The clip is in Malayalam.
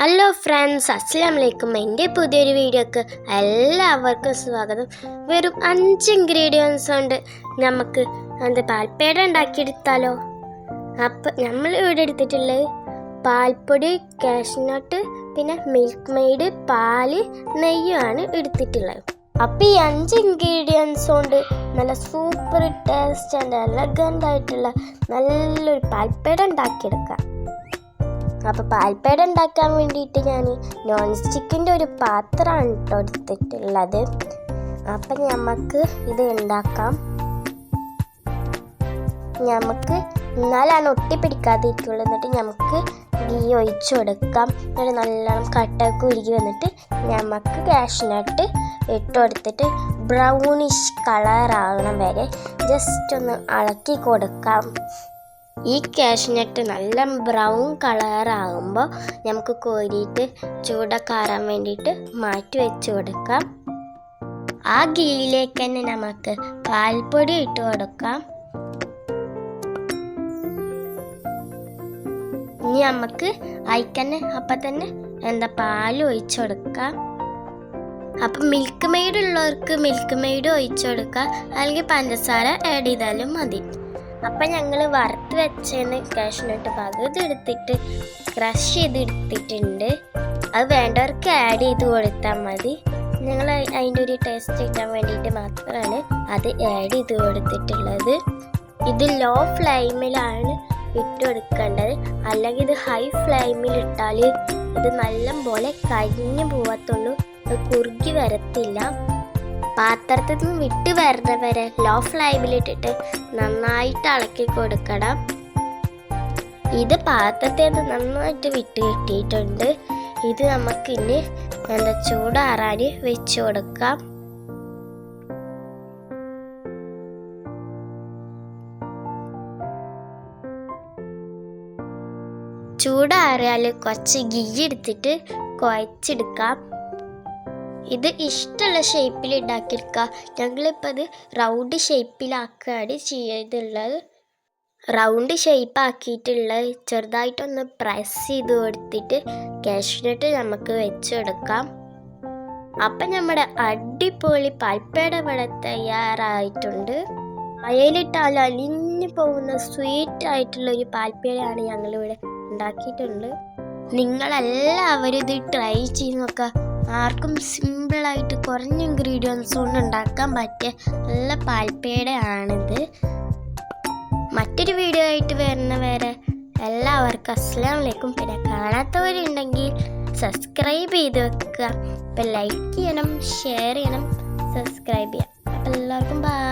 ഹലോ ഫ്രണ്ട്സ് അസ്സാം വലൈക്കും എന്റെ പുതിയൊരു വീഡിയോക്ക് എല്ലാവർക്കും സ്വാഗതം. വെറും അഞ്ച് ഇൻഗ്രീഡിയൻസ് കൊണ്ട് നമുക്ക് അത് പാൽപ്പേട ഉണ്ടാക്കിയെടുത്താലോ? അപ്പം നമ്മൾ ഇവിടെ എടുത്തിട്ടുള്ളത് പാൽപ്പൊടി കാഷ്നട്ട് പിന്നെ മിൽക്ക് മെയ്ഡ് പാൽ നെയ്യുമാണ് എടുത്തിട്ടുള്ളത്. അപ്പം ഈ അഞ്ച് ഇൻഗ്രീഡിയൻസ് കൊണ്ട് നല്ല സൂപ്പർ ടേസ്റ്റ് ആൻഡ് എലഗന്റ് ആയിട്ടുള്ള നല്ലൊരു പാൽപ്പേട ഉണ്ടാക്കിയെടുക്കാം. അപ്പോൾ പാൽപ്പേട ഉണ്ടാക്കാൻ വേണ്ടിയിട്ട് ഞാൻ നോൺ സ്റ്റിക്കിന്റെ ഒരു പാത്രമാണ് കേട്ടോ എടുത്തിട്ടുള്ളത്. അപ്പം നമുക്ക് ഇത് ഉണ്ടാക്കാം. നമുക്ക് എന്നാലാണ് ഒട്ടിപ്പിടിക്കാതിരിക്കുള്ളൂ. എന്നിട്ട് നമുക്ക് ഗീ ഒഴിച്ചു കൊടുക്കാം. എന്നിട്ട് നല്ലോണം കട്ടൊക്കെ ഉരുകി വന്നിട്ട് നമുക്ക് കാഷ്നട്ട് ഇട്ട് കൊടുത്തിട്ട് ബ്രൗണിഷ് കളറാകണം വരെ. ജസ്റ്റ് ഒന്ന് ഇളക്കി കൊടുക്കാം. ഈ കാഷ്നട്ട് നല്ല ബ്രൗൺ കളറാകുമ്പോൾ നമുക്ക് കോരിയിട്ട് ചൂടക്കാറാൻ വേണ്ടിയിട്ട് മാറ്റി വെച്ച് കൊടുക്കാം. ആ ഗീയിലേക്ക് തന്നെ നമുക്ക് പാൽപ്പൊടി ഇട്ട് കൊടുക്കാം. ഇനി നമുക്ക് അയക്കന്നെ അപ്പം തന്നെ എന്താ പാൽ ഒഴിച്ചു കൊടുക്കാം. അപ്പം മിൽക്ക് മെയ്ഡ് ഉള്ളവർക്ക് മിൽക്ക് മെയ്ഡ് ഒഴിച്ചു കൊടുക്കുക അല്ലെങ്കിൽ പഞ്ചസാര ആഡ് ചെയ്താലും മതി. അപ്പം ഞങ്ങൾ വറുത്ത് വെച്ചതിന് കാഷ്നട്ട് പകുതി എടുത്തിട്ട് ക്രഷ് ചെയ്ത് എടുത്തിട്ടുണ്ട്. അത് വേണ്ടവർക്ക് ആഡ് ചെയ്ത് കൊടുത്താൽ മതി. ഞങ്ങൾ അതിന്റെ ഒരു ടേസ്റ്റ് കിട്ടാൻ വേണ്ടിയിട്ട് മാത്രമാണ് അത് ആഡ് ചെയ്ത് കൊടുത്തിട്ടുള്ളത്. ഇത് ലോ ഫ്ലെയിമിലാണ് ഇട്ട് കൊടുക്കേണ്ടത്. അല്ലെങ്കിൽ ഇത് ഹൈ ഫ്ലെയിമിൽ ഇട്ടാൽ ഇത് നല്ല പോലെ കരിഞ്ഞു പോകത്തുള്ളൂ അത് കുറുകി വരത്തില്ല. പാത്രത്തിൽ നിന്ന് വിട്ട് വരുന്ന വരെ ലോ ഫ്ലൈമിലിട്ടിട്ട് നന്നായിട്ട് ഇളക്കി കൊടുക്കണം. ഇത് പാത്രത്തിൽ നിന്ന് നന്നായിട്ട് വിട്ട് കിട്ടിയിട്ടുണ്ട്. ഇത് നമുക്ക് ഇനി എന്താ ചൂടാറാൻ വെച്ച് കൊടുക്കാം. ചൂടാറിയാൽ കുറച്ച് ഗീ എടുത്തിട്ട് കുഴച്ചെടുക്കാം. ഇത് ഇഷ്ടമുള്ള ഷേപ്പിൽ ഉണ്ടാക്കിയെടുക്കുക ഞങ്ങളിപ്പോൾ അത് റൗണ്ട് ഷേപ്പിലാക്കുകയാണ് ചെയ്തുള്ളത്. റൗണ്ട് ഷേപ്പ് ആക്കിയിട്ടുള്ള ചെറുതായിട്ടൊന്ന് പ്രസ് ചെയ്ത് കൊടുത്തിട്ട് കാഷ്നട്ട് നമുക്ക് വെച്ചെടുക്കാം. അപ്പം നമ്മുടെ അടിപൊളി പൽപ്പേട ഇവിടെ തയ്യാറായിട്ടുണ്ട്. അയലിട്ടാൽ അലിഞ്ഞു പോകുന്ന സ്വീറ്റ് ആയിട്ടുള്ള ഒരു പാൽപ്പേടയാണ് ഞങ്ങളിവിടെ ഉണ്ടാക്കിയിട്ടുണ്ട്. നിങ്ങളെല്ലാവരും ഇത് ട്രൈ ചെയ്ത് നോക്കുക. ആർക്കും സിമ്പിളായിട്ട് കുറഞ്ഞ ഇൻഗ്രീഡിയൻസ് കൊണ്ട് ഉണ്ടാക്കാൻ പറ്റിയ നല്ല പാൽപ്പേടയാണിത്. മറ്റൊരു വീഡിയോ ആയിട്ട് വരുന്ന വരെ എല്ലാവർക്കും അസ്സാം വലൈക്കും പിന്നെ കാണാത്തവരുണ്ടെങ്കിൽ സബ്സ്ക്രൈബ് ചെയ്ത് വെക്കുക. ഇപ്പം ലൈക്ക് ചെയ്യണം ഷെയർ ചെയ്യണം സബ്സ്ക്രൈബ് ചെയ്യാം. എല്ലാവർക്കും ചെയ്യണം